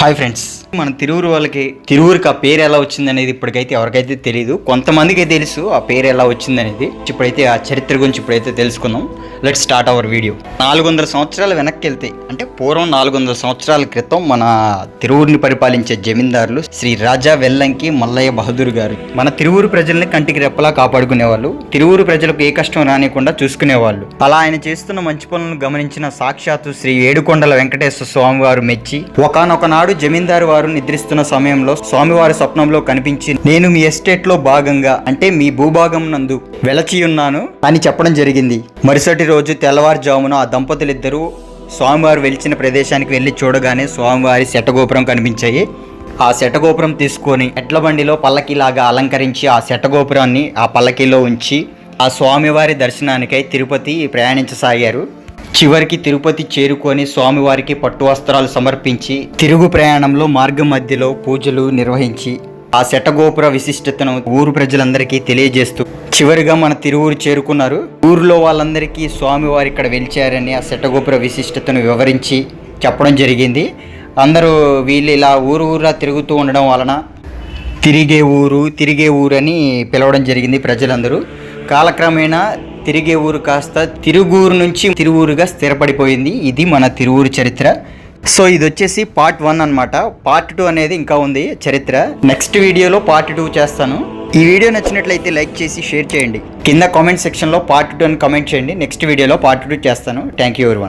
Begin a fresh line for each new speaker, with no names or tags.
Hi friends మన తిరువురు వాళ్ళకి తిరువురికి ఆ పేరు ఎలా వచ్చింది అనేది ఇప్పటికైతే ఎవరికైతే తెలియదు కొంతమందికి తెలుసు ఆ పేరు ఎలా వచ్చింది అనేది ఇప్పుడైతే ఆ చరిత్ర గురించి ఇప్పుడైతే తెలుసుకుందాం. లెట్ స్టార్ట్ అవర్ వీడియో నాలుగు వందల సంవత్సరాలు వెనక్కి వెళ్తే అంటే పూర్వం నాలుగు వందల సంవత్సరాల క్రితం మన తిరువురిని పరిపాలించే జమీందారులు శ్రీ రాజా వెల్లంకి మల్లయ్య బహదూర్ గారు. మన తిరువురు ప్రజల్ని కంటికి రెప్పలా కాపాడుకునేవాళ్ళు. తిరువురు ప్రజలకు ఏ కష్టం రానికుండా చూసుకునేవాళ్ళు. అలా ఆయన చేస్తున్న మంచి పనులను గమనించిన సాక్షాత్తు శ్రీ ఏడుకొండల వెంకటేశ్వర స్వామి వారు మెచ్చి ఒకనొక నాడు జమీందారు వారు నిద్రిస్తున్న సమయంలో స్వామివారి స్వప్నంలో కనిపించి నేను మీ ఎస్టేట్లో భాగంగా అంటే మీ భూభాగం నందు వెలచియున్నాను అని చెప్పడం జరిగింది. మరుసటి రోజు తెల్లవారుజామున ఆ దంపతులిద్దరూ స్వామివారు వెలిచిన ప్రదేశానికి వెళ్ళి చూడగానే స్వామివారి శటగోపురం కనిపించాయి. ఆ శటగోపురం తీసుకొని ఎడ్ల బండిలో పల్లకిలాగా అలంకరించి ఆ శటగోపురాన్ని ఆ పల్లకిలో ఉంచి ఆ స్వామివారి దర్శనానికై తిరుపతి ప్రయాణించసాగారు. చివరికి తిరుపతి చేరుకొని స్వామివారికి పట్టు వస్త్రాలు సమర్పించి తిరుగు ప్రయాణంలో మార్గం మధ్యలో పూజలు నిర్వహించి ఆ శటగోపుర విశిష్టతను ఊరు ప్రజలందరికీ తెలియజేస్తూ చివరిగా మన తిరువురు చేరుకున్నారు. ఊరిలో వాళ్ళందరికీ స్వామివారు ఇక్కడ వెలిచారని ఆ శటగోపుర విశిష్టతను వివరించి చెప్పడం జరిగింది. అందరూ వీళ్ళు ఇలా ఊరు ఊరా తిరుగుతూ ఉండడం వలన తిరిగే ఊరు తిరిగే ఊరు అని పిలవడం జరిగింది ప్రజలందరూ. కాలక్రమేణా తిరిగే ఊరు కాస్త తిరుగూరు నుంచి తిరువురుగా స్థిరపడిపోయింది. ఇది మన తిరువురు చరిత్ర. సో ఇది వచ్చేసి పార్ట్ వన్ అన్నమాట. పార్ట్ టూ అనేది ఇంకా ఉంది చరిత్ర. నెక్స్ట్ వీడియోలో పార్ట్ టూ చేస్తాను. ఈ వీడియో నచ్చినట్లయితే లైక్ చేసి షేర్ చేయండి. కింద కామెంట్ సెక్షన్లో పార్ట్ టూ అని కామెంట్ చేయండి. నెక్స్ట్ వీడియోలో పార్ట్ టూ చేస్తాను. థ్యాంక్ యూ ఎవరి